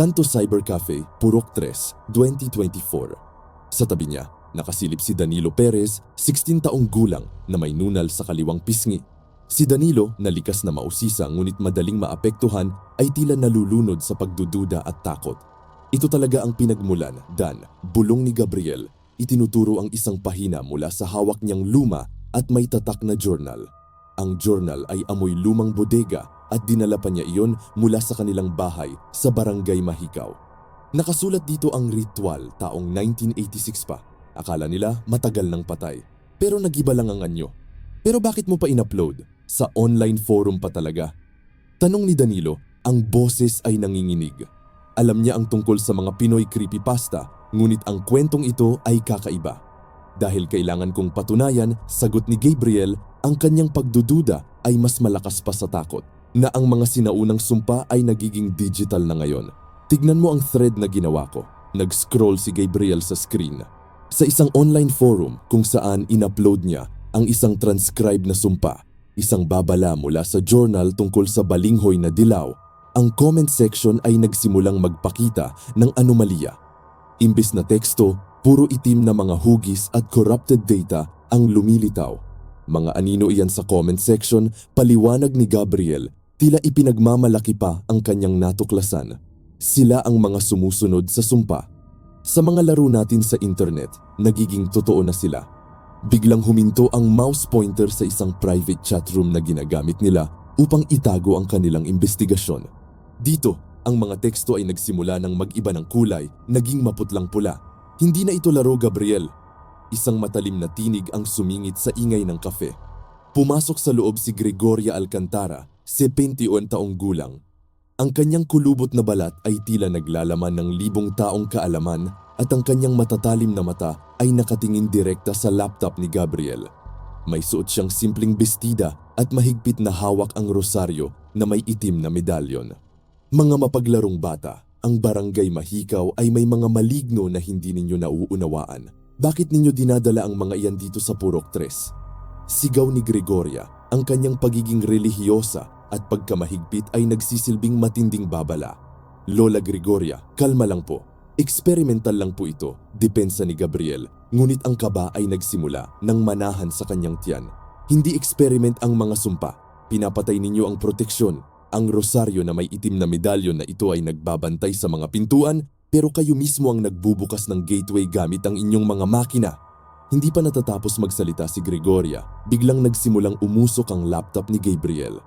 Kanto Cyber Cafe, Purok 3, 2024. Sa tabi niya, nakasilip si Danilo Perez, 16 taong gulang na may nunal sa kaliwang pisngi. Si Danilo, na likas na mausisa ngunit madaling maapektuhan, ay tila nalulunod sa pagdududa at takot. Ito talaga ang pinagmulan, Dan, bulong ni Gabriel. Itinuturo ang isang pahina mula sa hawak niyang luma at may tatak na journal. Ang journal ay amoy lumang bodega at dinala pa niya iyon mula sa kanilang bahay sa Barangay Mahikaw. Nakasulat dito ang ritual taong 1986 pa. Akala nila matagal nang patay. Pero nagiba lang ang anyo. Pero bakit mo pa in-upload? Sa online forum pa talaga. Tanong ni Danilo, ang boses ay nanginginig. Alam niya ang tungkol sa mga Pinoy creepypasta, ngunit ang kwentong ito ay kakaiba. Dahil kailangan kong patunayan, sagot ni Gabriel, ang kanyang pagdududa ay mas malakas pa sa takot na ang mga sinaunang sumpa ay nagiging digital na ngayon. Tignan mo ang thread na ginawa ko. Nag-scroll si Gabriel sa screen. Sa isang online forum kung saan in-upload niya ang isang transcribe na sumpa, isang babala mula sa journal tungkol sa balinghoy na dilaw, ang comment section ay nagsimulang magpakita ng anomalya. Imbis na teksto, puro itim na mga hugis at corrupted data ang lumilitaw. Mga anino iyan sa comment section, paliwanag ni Gabriel, tila ipinagmamalaki pa ang kanyang natuklasan. Sila ang mga sumusunod sa sumpa. Sa mga laro natin sa internet, nagiging totoo na sila. Biglang huminto ang mouse pointer sa isang private chat room na ginagamit nila upang itago ang kanilang investigasyon. Dito, ang mga teksto ay nagsimula ng mag-iba ng kulay, naging maputlang pula. Hindi na ito laro, Gabriel. Isang matalim na tinig ang sumingit sa ingay ng kafe. Pumasok sa loob si Gregoria Alcantara, 71 taong gulang. Ang kanyang kulubot na balat ay tila naglalaman ng libong taong kaalaman at ang kanyang matatalim na mata ay nakatingin direkta sa laptop ni Gabriel. May suot siyang simpleng bestida at mahigpit na hawak ang rosaryo na may itim na medalyon. Mga mapaglarong bata, ang barangay Mahikaw ay may mga maligno na hindi ninyo nauunawaan. Bakit ninyo dinadala ang mga iyan dito sa Purok 3? Sigaw ni Gregoria, ang kanyang pagiging relihiyosa at pagkamahigpit ay nagsisilbing matinding babala. Lola Gregoria, kalma lang po. Experimental lang po ito, depensa ni Gabriel. Ngunit ang kaba ay nagsimula nang manahan sa kanyang tiyan. Hindi experiment ang mga sumpa. Pinapatay ninyo ang proteksyon. Ang rosaryo na may itim na medalyon na ito ay nagbabantay sa mga pintuan pero kayo mismo ang nagbubukas ng gateway gamit ang inyong mga makina. Hindi pa natatapos magsalita si Gregoria, biglang nagsimulang umusok ang laptop ni Gabriel.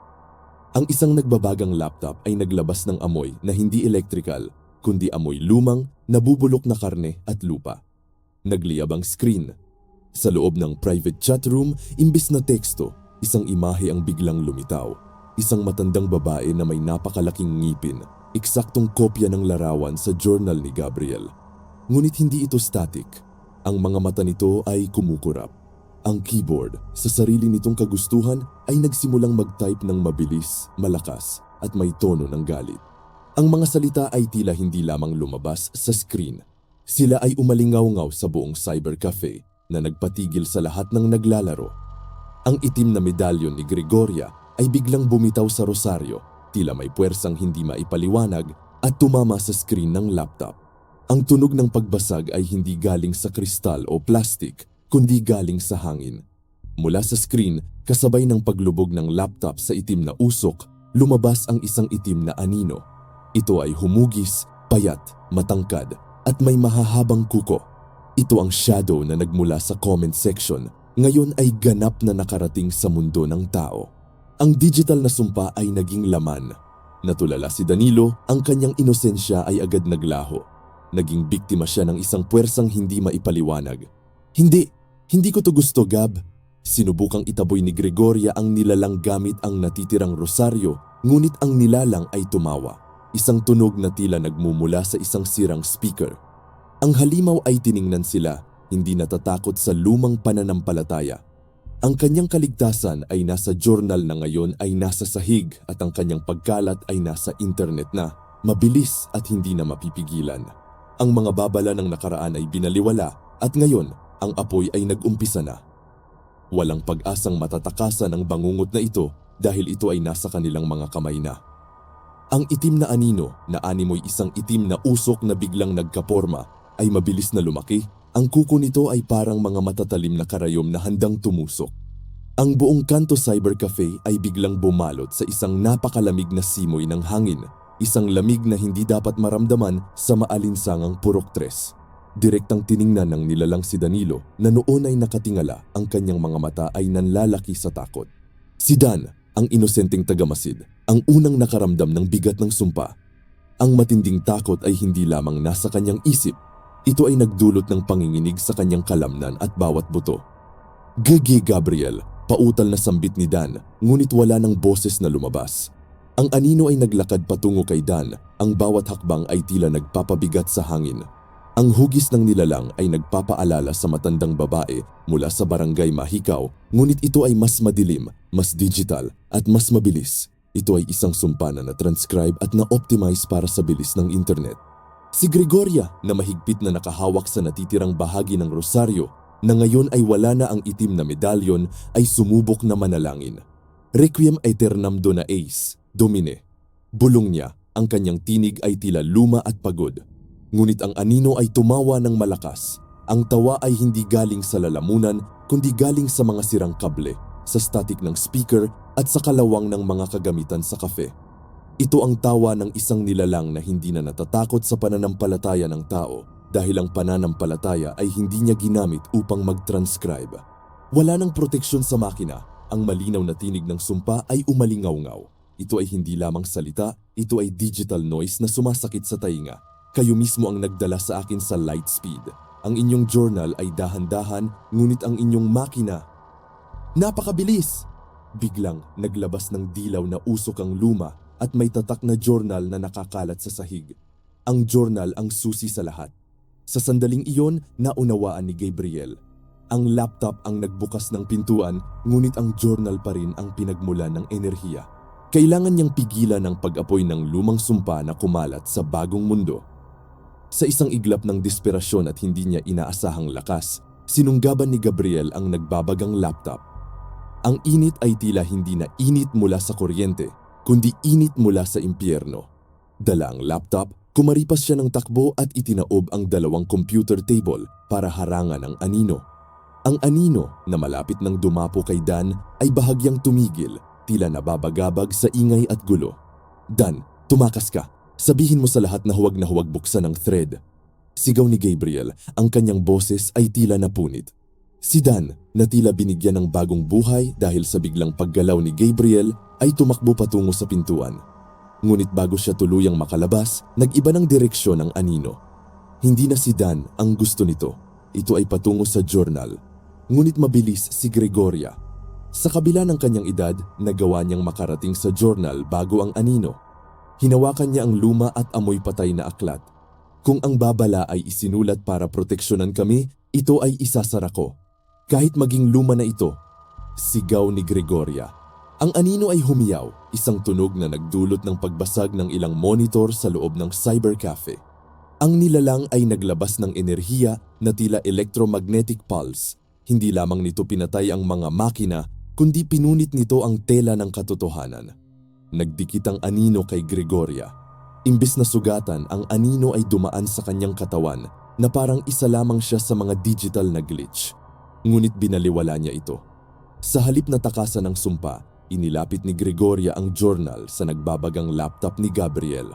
Ang isang nagbabagang laptop ay naglabas ng amoy na hindi electrical, kundi amoy lumang, nabubulok na karne at lupa. Nagliyab ang screen. Sa loob ng private chat room, imbis na teksto, isang imahe ang biglang lumitaw. Isang matandang babae na may napakalaking ngipin, eksaktong kopya ng larawan sa journal ni Gabriel. Ngunit hindi ito static. Ang mga mata nito ay kumukurap. Ang keyboard, sa sarili nitong kagustuhan, ay nagsimulang mag-type ng mabilis, malakas, at may tono ng galit. Ang mga salita ay tila hindi lamang lumabas sa screen. Sila ay umalingaw-ngaw sa buong cyber cafe na nagpatigil sa lahat ng naglalaro. Ang itim na medalyon ni Gregoria ay biglang bumitaw sa rosaryo, tila may puwersang hindi maipaliwanag at tumama sa screen ng laptop. Ang tunog ng pagbasag ay hindi galing sa kristal o plastic, kundi galing sa hangin. Mula sa screen, kasabay ng paglubog ng laptop sa itim na usok, lumabas ang isang itim na anino. Ito ay humugis, payat, matangkad, at may mahahabang kuko. Ito ang shadow na nagmula sa comment section, ngayon ay ganap na nakarating sa mundo ng tao. Ang digital na sumpa ay naging laman. Natulala si Danilo, ang kanyang inosensya ay agad naglaho. Naging biktima siya ng isang puwersang hindi maipaliwanag. Hindi, hindi ko to gusto, Gab. Sinubukang itaboy ni Gregoria ang nilalang gamit ang natitirang rosaryo, ngunit ang nilalang ay tumawa. Isang tunog na tila nagmumula sa isang sirang speaker. Ang halimaw ay tiningnan sila, hindi natatakot sa lumang pananampalataya. Ang kanyang kaligtasan ay nasa journal na ngayon ay nasa sahig at ang kanyang pagkalat ay nasa internet na, mabilis at hindi na mapipigilan. Ang mga babala ng nakaraan ay binaliwala at ngayon ang apoy ay nag-umpisa na. Walang pag-asang matatakasan ang bangungot na ito dahil ito ay nasa kanilang mga kamay na. Ang itim na anino na animoy isang itim na usok na biglang nagkaporma ay mabilis na lumaki. Ang kuko nito ay parang mga matatalim na karayom na handang tumusok. Ang buong Kanto Cyber Cafe ay biglang bumalot sa isang napakalamig na simoy ng hangin. Isang lamig na hindi dapat maramdaman sa maalinsangang purok tres. Direktang tiningnan ng nilalang si Danilo na noon ay nakatingala ang kanyang mga mata ay nanlalaki sa takot. Si Dan, ang inosenteng tagamasid, ang unang nakaramdam ng bigat ng sumpa. Ang matinding takot ay hindi lamang nasa kanyang isip, ito ay nagdulot ng panginginig sa kanyang kalamnan at bawat buto. Gagi Gabriel, pautal na sambit ni Dan, ngunit wala ng boses na lumabas. Ang anino ay naglakad patungo kay Dan, ang bawat hakbang ay tila nagpapabigat sa hangin. Ang hugis ng nilalang ay nagpapaalala sa matandang babae mula sa barangay Mahikaw, ngunit ito ay mas madilim, mas digital, at mas mabilis. Ito ay isang sumpa na na-transcribe at na-optimize para sa bilis ng internet. Si Gregoria na mahigpit na nakahawak sa natitirang bahagi ng rosaryo na ngayon ay wala na ang itim na medalyon ay sumubok na manalangin. Requiem aeternam dona eis, Domine. Bulong niya, ang kanyang tinig ay tila luma at pagod. Ngunit ang anino ay tumawa ng malakas. Ang tawa ay hindi galing sa lalamunan kundi galing sa mga sirang kable, sa static ng speaker at sa kalawang ng mga kagamitan sa kafe. Ito ang tawa ng isang nilalang na hindi na natatakot sa pananampalataya ng tao dahil ang pananampalataya ay hindi niya ginamit upang mag-transcribe. Wala ng proteksyon sa makina, ang malinaw na tinig ng sumpa ay umalingaw-ngaw. Ito ay hindi lamang salita, ito ay digital noise na sumasakit sa tainga. Kayo mismo ang nagdala sa akin sa light speed. Ang inyong journal ay dahan-dahan, ngunit ang inyong makina... Napakabilis! Biglang naglabas ng dilaw na usok ang luma at may tatak na journal na nakakalat sa sahig. Ang journal ang susi sa lahat. Sa sandaling iyon, naunawaan ni Gabriel. Ang laptop ang nagbukas ng pintuan, ngunit ang journal pa rin ang pinagmula ng enerhiya. Kailangan niyang pigilan ang pag-apoy ng lumang sumpa na kumalat sa bagong mundo. Sa isang iglap ng desperasyon at hindi niya inaasahang lakas, sinunggaban ni Gabriel ang nagbabagang laptop. Ang init ay tila hindi na init mula sa kuryente, kundi init mula sa impyerno. Dala ang laptop, kumaripas siya ng takbo at itinaob ang dalawang computer table para harangan ang anino. Ang anino na malapit ng dumapo kay Dan ay bahagyang tumigil, tila nababagabag sa ingay at gulo. Dan, tumakas ka. Sabihin mo sa lahat na huwag na huwag buksan ang thread. Sigaw ni Gabriel, ang kanyang boses ay tila napunit. Si Dan, na tila binigyan ng bagong buhay dahil sa biglang paggalaw ni Gabriel, ay tumakbo patungo sa pintuan. Ngunit bago siya tuluyang makalabas, nag-iba ng direksyon ang anino. Hindi na si Dan ang gusto nito. Ito ay patungo sa journal. Ngunit mabilis si Gregoria. Sa kabila ng kanyang edad, nagawa niyang makarating sa journal bago ang anino. Hinawakan niya ang luma at amoy patay na aklat. Kung ang babala ay isinulat para proteksyonan kami, ito ay isasara ko. Kahit maging luma na ito, sigaw ni Gregoria. Ang anino ay humiyaw, isang tunog na nagdulot ng pagbasag ng ilang monitor sa loob ng cyber cafe. Ang nilalang ay naglabas ng enerhiya na tila electromagnetic pulse. Hindi lamang nito pinatay ang mga makina, kundi pinunit nito ang tela ng katotohanan. Nagdikit ang anino kay Gregoria. Imbis na sugatan, ang anino ay dumaan sa kanyang katawan na parang isa lamang siya sa mga digital na glitch. Ngunit binaliwala niya ito. Sa halip na takasan ng sumpa, inilapit ni Gregoria ang journal sa nagbabagang laptop ni Gabriel.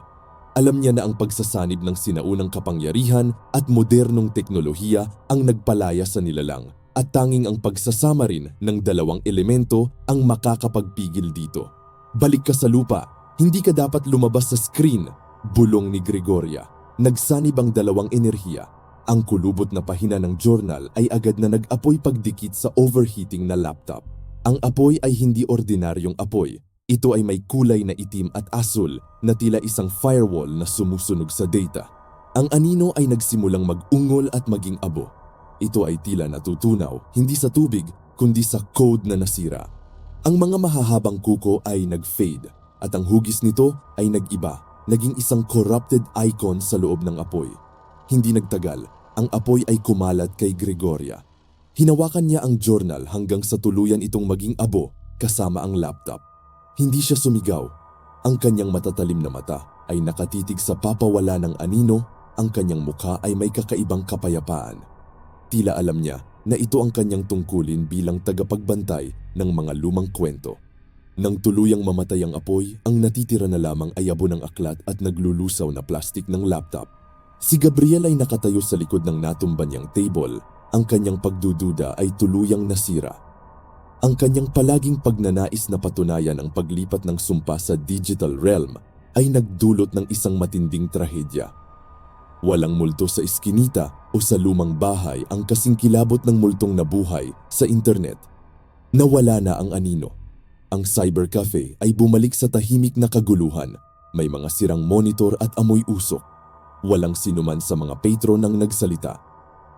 Alam niya na ang pagsasanib ng sinaunang kapangyarihan at modernong teknolohiya ang nagpalaya sa nilalang at tanging ang pagsasama rin ng dalawang elemento ang makakapagpigil dito. Balik ka sa lupa, hindi ka dapat lumabas sa screen, bulong ni Gregoria. Nagsanib ang dalawang enerhiya. Ang kulubot na pahina ng journal ay agad na nag-apoy pagdikit sa overheating na laptop. Ang apoy ay hindi ordinaryong apoy. Ito ay may kulay na itim at asul na tila isang firewall na sumusunog sa data. Ang anino ay nagsimulang mag-ungol at maging abo. Ito ay tila natutunaw, hindi sa tubig, kundi sa code na nasira. Ang mga mahahabang kuko ay nag-fade at ang hugis nito ay nag-iba, naging isang corrupted icon sa loob ng apoy. Hindi nagtagal, ang apoy ay kumalat kay Gregoria. Hinawakan niya ang journal hanggang sa tuluyan itong maging abo kasama ang laptop. Hindi siya sumigaw. Ang kanyang matatalim na mata ay nakatitig sa papawala ng anino, ang kanyang mukha ay may kakaibang kapayapaan. Tila alam niya na ito ang kanyang tungkulin bilang tagapagbantay ng mga lumang kwento. Nang tuluyang mamatay ang apoy, ang natitira na lamang ay abo ng aklat at naglulusaw na plastik ng laptop. Si Gabriel ay nakatayo sa likod ng natumban niyang table. Ang kanyang pagdududa ay tuluyang nasira. Ang kanyang palaging pagnanais na patunayan ang paglipat ng sumpa sa digital realm ay nagdulot ng isang matinding trahedya. Walang multo sa iskinita o sa lumang bahay ang kasing kilabot ng multong nabuhay sa internet. Nawala na ang anino. Ang cyber cafe ay bumalik sa tahimik na kaguluhan. May mga sirang monitor at amoy usok. Walang sinuman sa mga patron ang nagsalita.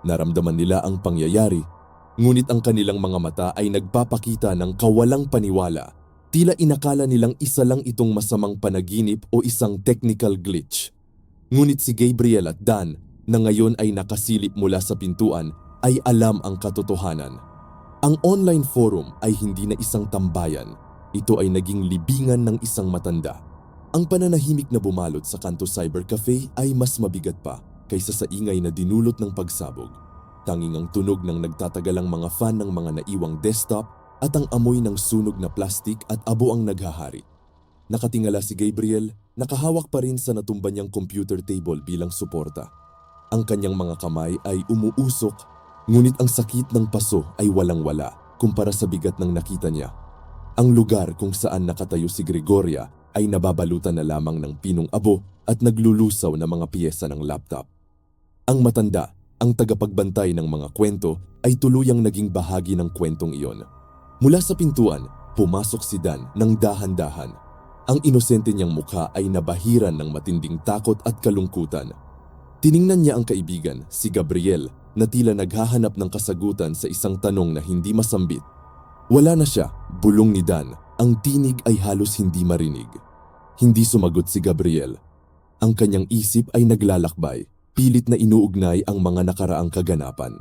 Naramdaman nila ang pangyayari, ngunit ang kanilang mga mata ay nagpapakita ng kawalang paniwala. Tila inakala nilang isa lang itong masamang panaginip o isang technical glitch. Ngunit si Gabriel at Dan, na ngayon ay nakasilip mula sa pintuan, ay alam ang katotohanan. Ang online forum ay hindi na isang tambayan. Ito ay naging libingan ng isang matanda. Ang pananahimik na bumalot sa kanto cyber cafe ay mas mabigat pa kaysa sa ingay na dinulot ng pagsabog. Tanging ang tunog ng nagtatagalang mga fan ng mga naiwang desktop at ang amoy ng sunog na plastik at abo ang naghahari. Nakatingala si Gabriel, nakahawak pa rin sa natumba niyang computer table bilang suporta. Ang kanyang mga kamay ay umuusok, ngunit ang sakit ng paso ay walang-wala kumpara sa bigat ng nakita niya. Ang lugar kung saan nakatayo si Gregoria ay nababalutan na lamang ng pinong abo at naglulusaw na mga piyesa ng laptop. Ang matanda, ang tagapagbantay ng mga kwento, ay tuluyang naging bahagi ng kwentong iyon. Mula sa pintuan, pumasok si Dan ng dahan-dahan. Ang inosente niyang mukha ay nabahiran ng matinding takot at kalungkutan. Tiningnan niya ang kaibigan, si Gabriel, na tila naghahanap ng kasagutan sa isang tanong na hindi masambit. Wala na siya, bulong ni Dan. Ang tinig ay halos hindi marinig. Hindi sumagot si Gabriel. Ang kanyang isip ay naglalakbay, pilit na inuugnay ang mga nakaraang kaganapan.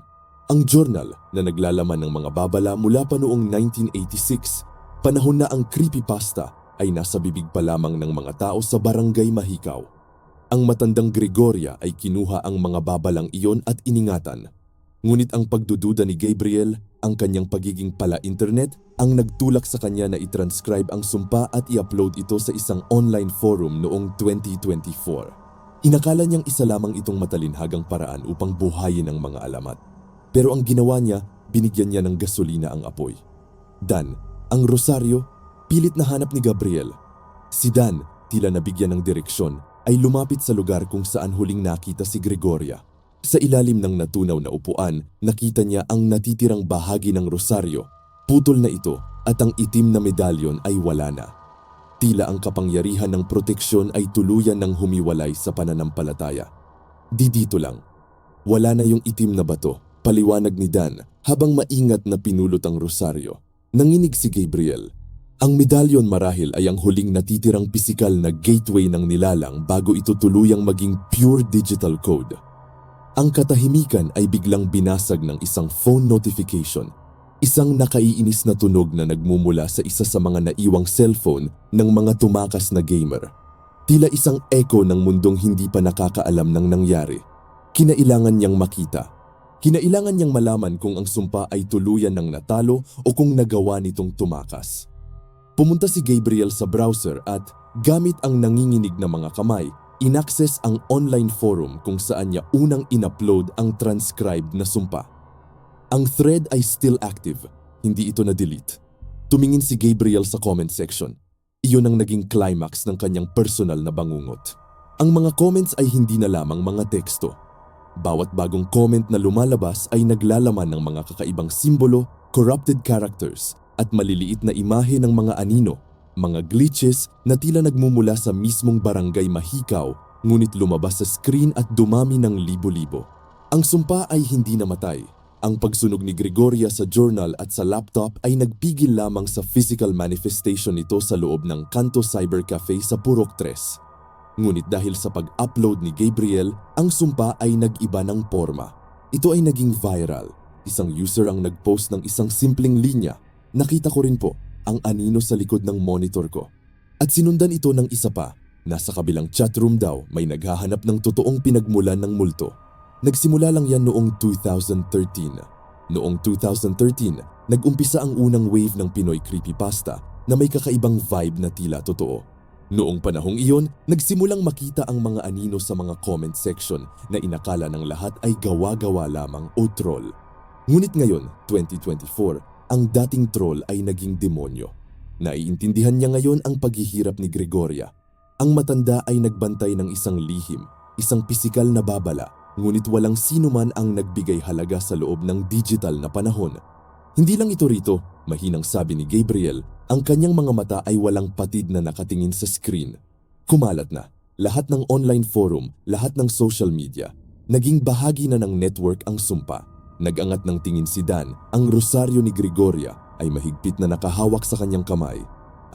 Ang journal na naglalaman ng mga babala mula pa noong 1986, panahon na ang creepypasta ay nasa bibig pa lamang ng mga tao sa barangay Mahikaw. Ang matandang Gregoria ay kinuha ang mga babalang iyon at iningatan. Ngunit ang pagdududa ni Gabriel, ang kanyang pagiging pala-internet, ang nagtulak sa kanya na i-transcribe ang sumpa at i-upload ito sa isang online forum noong 2024. Inakala niyang isa lamang itong matalinhagang paraan upang buhayin ang mga alamat. Pero ang ginawa niya, binigyan niya ng gasolina ang apoy. Dan, ang rosaryo, pilit na hanap ni Gabriel. Si Dan, tila nabigyan ng direksyon, ay lumapit sa lugar kung saan huling nakita si Gregoria. Sa ilalim ng natunaw na upuan, nakita niya ang natitirang bahagi ng rosaryo. Putol na ito at ang itim na medalyon ay wala na. Tila ang kapangyarihan ng proteksyon ay tuluyan ng humiwalay sa pananampalataya. Di dito lang. Wala na yung itim na bato, paliwanag ni Dan habang maingat na pinulot ang rosaryo. Nanginig si Gabriel. Ang medalyon marahil ay ang huling natitirang pisikal na gateway ng nilalang bago ito tuluyang maging pure digital code. Ang katahimikan ay biglang binasag ng isang phone notification. Isang nakaiinis na tunog na nagmumula sa isa sa mga naiwang cellphone ng mga tumakas na gamer. Tila isang echo ng mundong hindi pa nakakaalam ng nangyari. Kinailangan niyang makita. Kinailangan niyang malaman kung ang sumpa ay tuluyan ng natalo o kung nagawa nitong tumakas. Pumunta si Gabriel sa browser at gamit ang nanginginig na mga kamay, inaccess ang online forum kung saan niya unang inupload ang transcribed na sumpa. Ang thread ay still active, hindi ito na-delete. Tumingin si Gabriel sa comment section. Iyon ang naging climax ng kanyang personal na bangungot. Ang mga comments ay hindi na lamang mga teksto. Bawat bagong comment na lumalabas ay naglalaman ng mga kakaibang simbolo, corrupted characters, at maliliit na imahe ng mga anino, mga glitches na tila nagmumula sa mismong barangay Mahikaw ngunit lumabas sa screen at dumami ng libo-libo. Ang sumpa ay hindi namatay. Ang pagsunog ni Gregoria sa journal at sa laptop ay nagpigil lamang sa physical manifestation nito sa loob ng Kanto Cyber Cafe sa Purok 3. Ngunit dahil sa pag-upload ni Gabriel, ang sumpa ay nag-iba ng forma. Ito ay naging viral. Isang user ang nag-post ng isang simpleng linya Nakita ko rin po ang anino sa likod ng monitor ko. At sinundan ito ng isa pa. Nasa kabilang chatroom daw may naghahanap ng totoong pinagmulan ng multo. Nagsimula lang yan noong 2013. Noong 2013, nag-umpisa ang unang wave ng Pinoy creepypasta na may kakaibang vibe na tila totoo. Noong panahong iyon, nagsimulang makita ang mga anino sa mga comment section na inakala ng lahat ay gawa-gawa lamang o troll. Ngunit ngayon, 2024, ang dating troll ay naging demonyo. Naiintindihan niya ngayon ang paghihirap ni Gregoria. Ang matanda ay nagbantay ng isang lihim, isang pisikal na babala, ngunit walang sino man ang nagbigay halaga sa loob ng digital na panahon. Hindi lang ito rito, mahinang sabi ni Gabriel, ang kanyang mga mata ay walang patid na nakatingin sa screen. Kumalat na, lahat ng online forum, lahat ng social media, naging bahagi na ng network ang sumpa. Nagangat ng tingin si Dan, ang rosaryo ni Gregoria ay mahigpit na nakahawak sa kanyang kamay.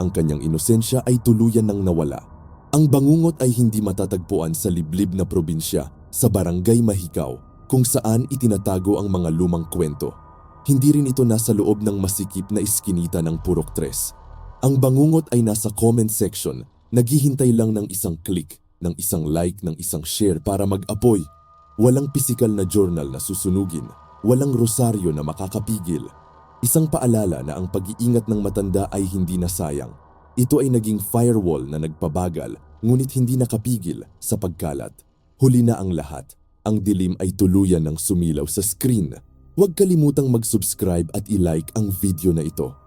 Ang kanyang inosensya ay tuluyan ng nawala. Ang bangungot ay hindi matatagpuan sa liblib na probinsya, sa barangay Mahikaw, kung saan itinatago ang mga lumang kwento. Hindi rin ito nasa loob ng masikip na iskinita ng Purok Tres. Ang bangungot ay nasa comment section, naghihintay lang ng isang click, ng isang like, ng isang share para mag-apoy. Walang pisikal na journal na susunugin, walang rosaryo na makakapigil. Isang paalala na ang pag-iingat ng matanda ay hindi na sayang. Ito ay naging firewall na nagpabagal ngunit hindi nakapigil sa pagkalat. Huli na ang lahat. Ang dilim ay tuluyan ng sumilaw sa screen. Huwag kalimutang mag-subscribe at i-like ang video na ito